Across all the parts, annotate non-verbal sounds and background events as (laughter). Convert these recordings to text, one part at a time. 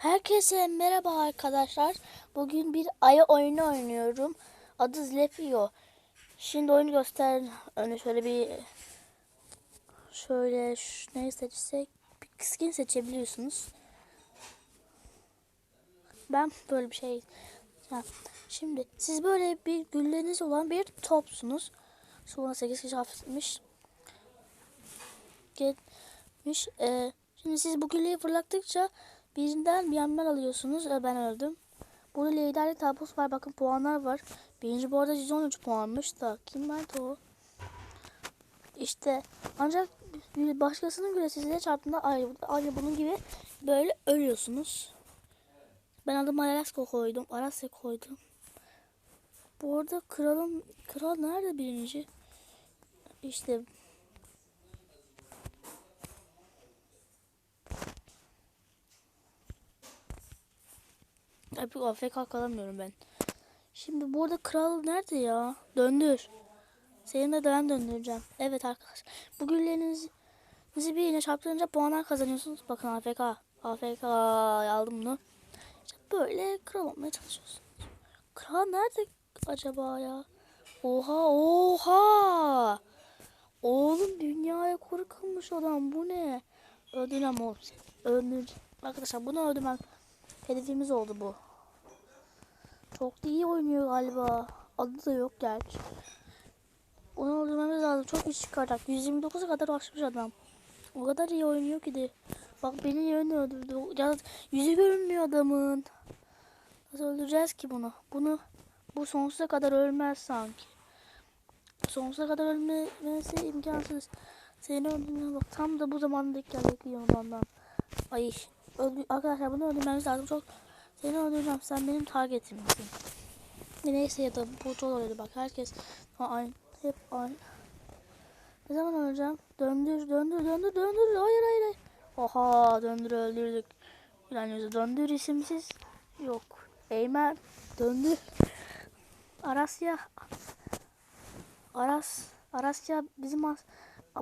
Herkese merhaba arkadaşlar. Bugün bir ayı oyunu oynuyorum. Adı Zlepio. Şimdi oyunu göster. Önce şöyle bir şöyle neyi seçsek bir skin seçebiliyorsunuz. Ben böyle bir şey Şimdi siz böyle bir gülleriniz olan bir topsunuz. Sonra 8 kişi hafifmiş. Gelmiş. Ee, şimdi siz bu gülleyi fırlattıkça birinden bir yandan alıyorsunuz. Ee, ben öldüm. Burada liderlik tablosu var. Bakın puanlar var. Birinci bu arada 113 puanmış da. Kim verdi o? İşte ancak başkasının güle size çarptığında aynı, aynı bunun gibi böyle ölüyorsunuz. Ben adım Alaska koydum. Arasya koydum. Bu arada kralım kral nerede birinci? İşte Tabii AFK kalamıyorum ben. Şimdi burada kral nerede ya? Döndür. Seni de ben döndüreceğim. Evet arkadaşlar. Bu güllerinizi birine çarptırınca puanlar kazanıyorsunuz. Bakın AFK. AFK aldım bunu. İşte böyle kral olmaya çalışıyorsunuz. Kral nerede acaba ya? Oha oha. Oğlum dünyaya kılmış adam. Bu ne? Öldüreceğim oğlum seni. Öldüreceğim. Arkadaşlar bunu öldürmem. Hedefimiz oldu bu. Çok da iyi oynuyor galiba. Adı da yok gerçi. Onu öldürmemiz lazım. Çok iş çıkaracak. 129'a kadar ulaşmış adam. O kadar iyi oynuyor ki de. Bak beni yönü öldürdü. Yüzü görünmüyor adamın. Nasıl öldüreceğiz ki bunu? Bunu bu sonsuza kadar ölmez sanki. Sonsuza kadar ölmesi imkansız. Seni öldürmeye bak. Tam da bu zamanda denk geldik bir. Ay öldü, arkadaşlar bunu öldürmemiz lazım. Çok seni öldüreceğim. Sen benim targetimsin. Neyse ya da bu oluyordu bak. Herkes aynı. Hep aynı. Ne zaman öleceğim? Döndür, döndür, döndür, döndür. Hayır, hayır, hayır. Oha, döndür öldürdük. Yani döndür isimsiz. Yok. Eymen, döndür. Arasya. Aras. Arasya bizim as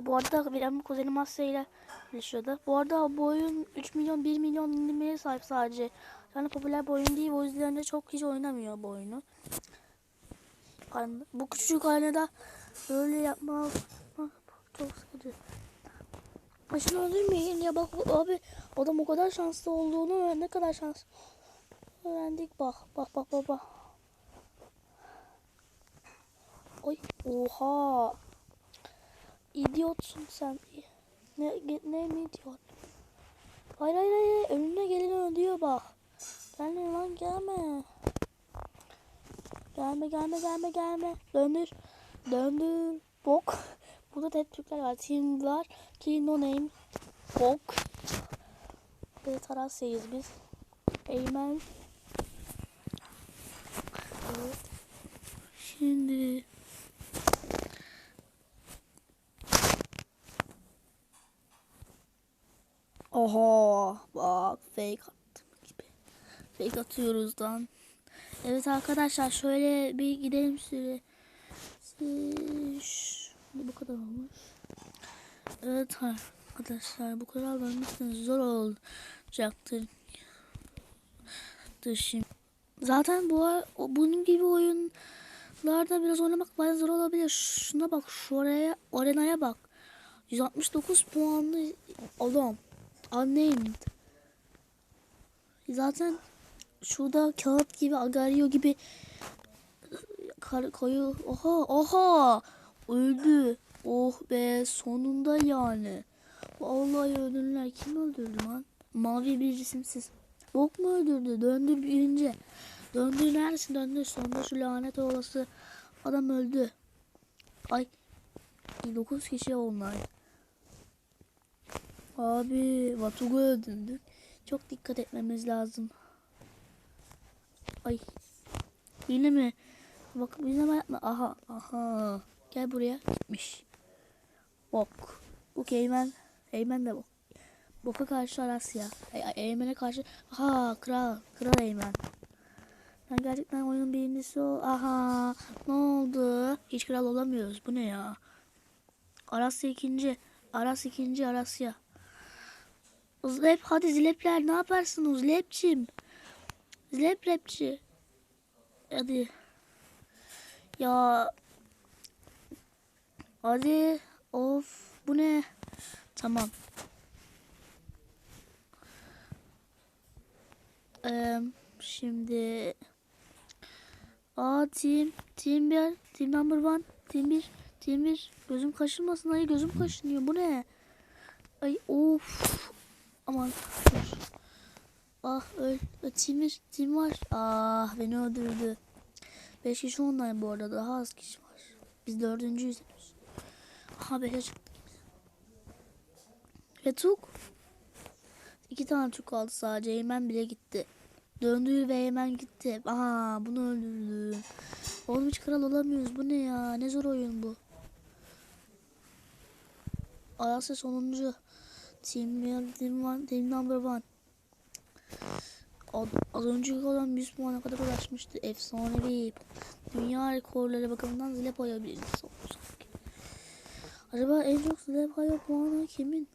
bu arada benim kuzenim Asya ile yaşıyordu. Bu arada bu oyun 3 milyon 1 milyon indirmeye sahip sadece. Yani popüler bir oyun değil. O yüzden de çok kişi oynamıyor bu oyunu. Yani bu küçük aynada böyle yapmak çok sıkıcı. Başını öldürmeyin ya bak abi adam o kadar şanslı olduğunu ne kadar şans öğrendik bak bak bak bak. Oy oha. İdiotsun sen. Ne, ne mi idiot? Hayır hayır hayır. Önüne geleni öldürüyor bak. Gelme lan gelme. Gelme gelme gelme gelme. Döndür. Döndür. Bok. (laughs) Burada da Türkler var. Team'lar. Ki no name. Bok. Evet Arasya'yız biz. Eymen. Evet. Şimdi Oha bak fake. Fake atıyoruz lan. Evet arkadaşlar şöyle bir gidelim süre. Bu kadar olmuş. Evet arkadaşlar bu kadar vermişsiniz zor olacaktır. Şimdi. Zaten bu bunun gibi oyunlarda biraz oynamak bayağı zor olabilir. Şuna bak şu oraya arenaya bak. 169 puanlı adam. Unnamed. Zaten şurada kağıt gibi, agario gibi kar, koyu. Oha, oha. Öldü. Oh be sonunda yani. Vallahi öldürdüler. Kim öldürdü lan? Mavi bir isimsiz. Bok mu öldürdü? Döndür birinci. Döndür neredesin? Döndür. Sonunda şu lanet olası adam öldü. Ay. 9 kişi onlar. Abi Batu'yu öldürdük. Çok dikkat etmemiz lazım. Ay. Yine mi? Bak yine mi yapma? Aha aha. Gel buraya. Gitmiş. Bok. Bu Eymen. Eymen de bok. Bok'a karşı Arasya. Eymen'e karşı. Aha kral. Kral Eymen. Ben gerçekten oyunun birincisi o. Aha. Ne oldu? Hiç kral olamıyoruz. Bu ne ya? Arasya ikinci. Aras ikinci Arasya. Zlep hadi zlepler ne yaparsın zlepçim? Zlep rapçi. Hadi. Ya. Hadi. Of bu ne? Tamam. Eee, şimdi Aa team team bir team number one team bir team bir gözüm kaşınmasın ay gözüm kaşınıyor bu ne ay of aman dur ah öl team bir team var ah beni öldürdü 5 kişi online bu arada daha az kişi var biz dördüncüyüz henüz aha 5'e çıktık ve Tuk iki tane Tuk kaldı sadece Eymen bile gitti Döndü ve hemen gitti. Aha bunu öldürdüm. Oğlum hiç kral olamıyoruz. Bu ne ya? Ne zor oyun bu. Ayasya sonuncu. Team, team, one, team number one. Az, önceki olan 100 puana kadar ulaşmıştı. Efsanevi. Dünya rekorları bakımından Zlepo'ya birincisi olmuş. Acaba en çok Zlepo'ya puanı kimin?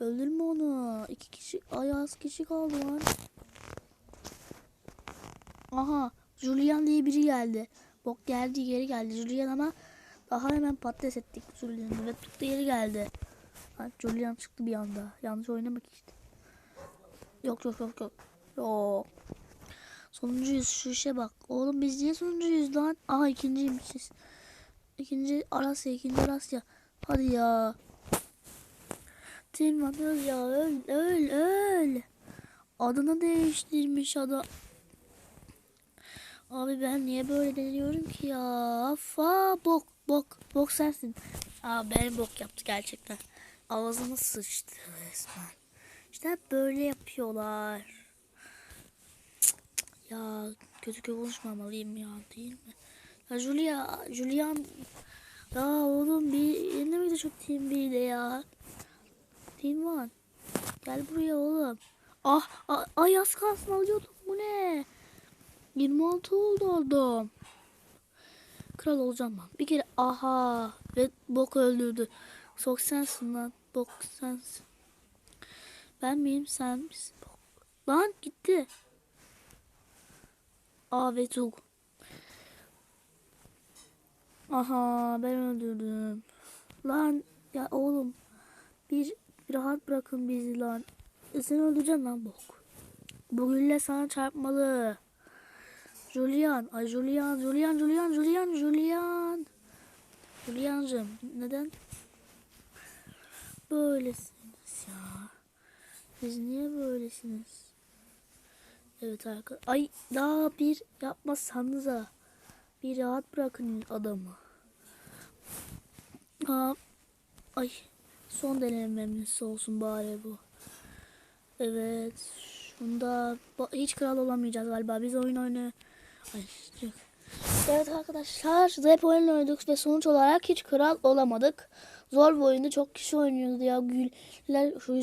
Öldürme onu. İki kişi, ay az kişi kaldı lan. Aha, Julian diye biri geldi. Bok geldi, geri geldi. Julian ama daha hemen patates ettik Julian'ı ve tuttu geri geldi. Julian çıktı bir anda. Yanlış oynamak işte. Yok yok yok yok. Yok. Sonuncuyuz şu işe bak. Oğlum biz niye sonuncuyuz lan? Aha ikinciymişiz. İkinci Arasya, ikinci Arasya. Hadi ya. Tilman öl ya öl öl öl. Adını değiştirmiş adam. Abi ben niye böyle deniyorum ki ya? Fa bok bok bok sensin. Aa ben bok yaptı gerçekten. Ağzıma sıçtı resmen. İşte hep böyle yapıyorlar. Cık, cık. Ya kötü konuşmamalıyım ya değil mi? Ya Julia, Julian ya oğlum bir yine miydi çok team birde ya? Team One. Gel buraya oğlum. Ah, ah ay az kalsın alıyordum. Bu ne? 26 oldu adam. Kral olacağım ben. Bir kere aha ve bok öldürdü. Sok sensin lan. Bok sensin. Ben miyim sen misin? Bok. Lan gitti. Aa ve Tug. Aha ben öldürdüm. Lan ya oğlum bir rahat bırakın bizi lan. E, Seni lan bok. Bu gülle sana çarpmalı. Julian. Ay Julian. Julian. Julian. Julian. Julian. Juliancığım. Neden? Böylesiniz ya. Siz niye böylesiniz? Evet arkadaşlar. Ay daha bir yapmasanıza. Bir rahat bırakın adamı. Aa, ay Son denememiz olsun bari bu. Evet. Şunda hiç kral olamayacağız galiba. Biz oyun oyunu... Ay. Evet arkadaşlar hep oyun oynadık ve sonuç olarak hiç kral olamadık. Zor bir oyundu. Çok kişi oynuyordu ya. Güller şu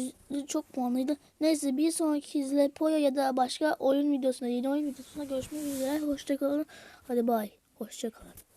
çok puanlıydı. Neyse bir sonraki Zlepoya ya da başka oyun videosunda yeni oyun videosunda görüşmek üzere. Hoşçakalın. Hadi bay. Hoşçakalın.